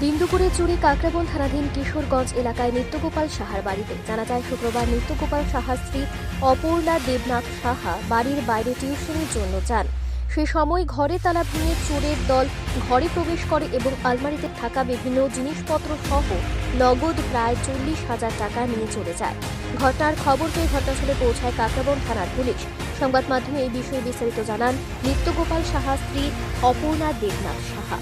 দিন চুরি কাকরাবন থানাধীন কিশোরগঞ্জ এলাকায় নিত্যগোপাল সাহার বাড়িতে। জানা যায়, শুক্রবার নিত্যগোপাল সাহার স্ত্রী অপূর্ণা দেবনাথ সাহা বাড়ির বাইরে টিউশনের জন্য যান। সে সময় ঘরে তালা ভেঙে চোরের দল ঘরে প্রবেশ করে এবং আলমারিতে থাকা বিভিন্ন জিনিসপত্র সহ নগদ প্রায় চল্লিশ হাজার টাকা নিয়ে চলে যায়। ঘটনার খবর পেয়ে ঘটনাস্থলে পৌঁছায় কাকরাবন থানার পুলিশ। সংবাদ মাধ্যমে এই বিষয়ে বিস্তারিত জানান নিত্যগোপাল সাহা স্ত্রী অপূর্ণা দেবনাথ সাহা।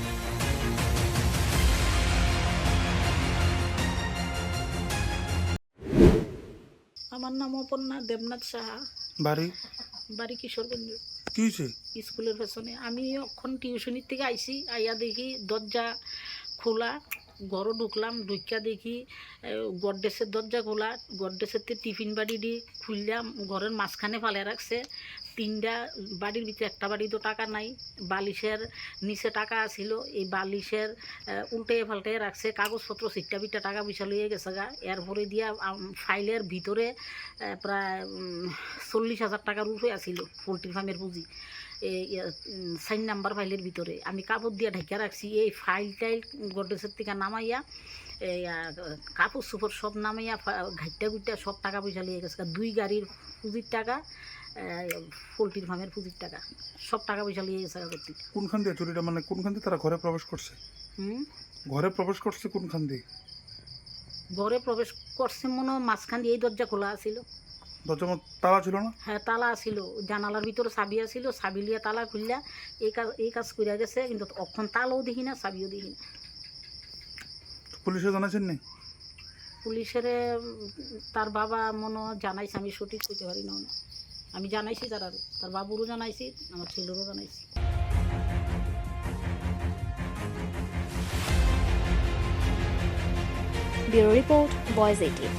আমার নাম অপর্ণা দেবনাথ সাহা। বাড়ি? বাড়ি কিশোরগঞ্জ। কি হয়েছে? স্কুলের পেছনে। আমি এখন টিউশনির থেকে আইসি আইয়া দেখি দরজা খোলা। ঘরও ঢুকলাম ঢুকিয়া দেখি গডডেসের দরজা খোলা গডডেসের টিফিন বাড়ি দিয়ে খুললাম, ঘরের মাঝখানে ফালে রাখছে। তিনটা বাড়ির ভিতরে একটা বাড়ি তো টাকা নাই, বালিশের নিচে টাকা আছিল, এই বালিশের উল্টে পাল্টে রাখছে, কাগজপত্র সিটটা বিটটা টাকা পয়সা লইয়ে গেছে গা। এরপরে দিয়া ফাইলের ভিতরে প্রায় চল্লিশ হাজার টাকার উপরে আছিল, পোলট্রি ফার্মের পুঁজি। সাইন নাম্বার ফাইলের ভিতরে। আমি কাপড় দিয়ে ঢেকে রাখছি এই ফাইল টাইল গডরেজের থেকে নামাইয়া কাপড় সুপড় সব নামাইয়া ঘাইটা গুইটা সব টাকা পয়সা লিয়ে গেছে। দুই গাড়ির পুঁজির টাকা পোলট্রির ফার্মের পুঁজির টাকা সব টাকা পয়সা লিয়ে গেছে করতে কোনখান দিয়ে? চুরিটা মানে কোনখান দিয়ে তারা ঘরে প্রবেশ করছে? হুম? ঘরে প্রবেশ করছে কোনখান দিয়ে? ঘরে প্রবেশ করছে মনে হয় মাঝখান দিয়ে এই দরজা খোলা আছিল। দরজা তালা ছিল না? হ্যাঁ তালা আছিল জানালার ভিতরে চাবি আছিল চাবি লিয়ে তালা খুললা। এই কাজ এই কাজ করিয়া গেছে কিন্তু অক্ষণ তালাও দেখি না চাবিও দেখি না। পুলিশে জানাচ্ছেন নি? পুলিশের তার বাবা মনে জানাইছে আমি সঠিক কইতে পারি না আমি জানাইছি তার আর তার বাবুরও জানাইছি আমার ছেলেরও জানাইছি। Bureau report boys eighteen